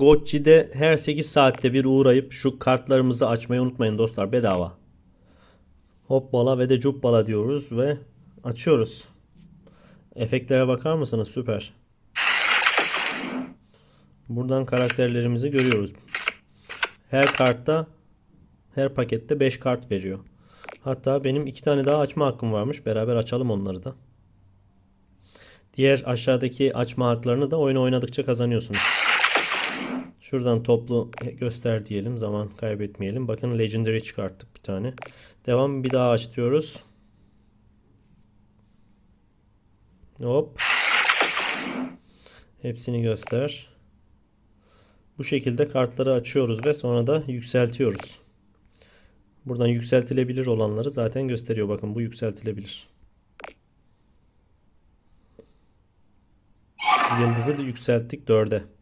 Gotchi'de her 8 saatte bir uğrayıp şu kartlarımızı açmayı unutmayın dostlar bedava. Hoppala ve de cuppala diyoruz ve açıyoruz. Efektlere bakar mısınız? Süper. Buradan karakterlerimizi görüyoruz. Her kartta her pakette 5 kart veriyor. Hatta benim 2 tane daha açma hakkım varmış. Beraber açalım onları da. Diğer aşağıdaki açma haklarını da oyunu oynadıkça kazanıyorsunuz. Şuradan toplu göster diyelim. Zaman kaybetmeyelim. Bakın Legendary çıkarttık bir tane. Devam bir daha aç. Hop. Hepsini göster. Bu şekilde kartları açıyoruz ve sonra da yükseltiyoruz. Buradan yükseltilebilir olanları zaten gösteriyor. Bakın bu yükseltilebilir. Yıldızı da yükselttik 4'e.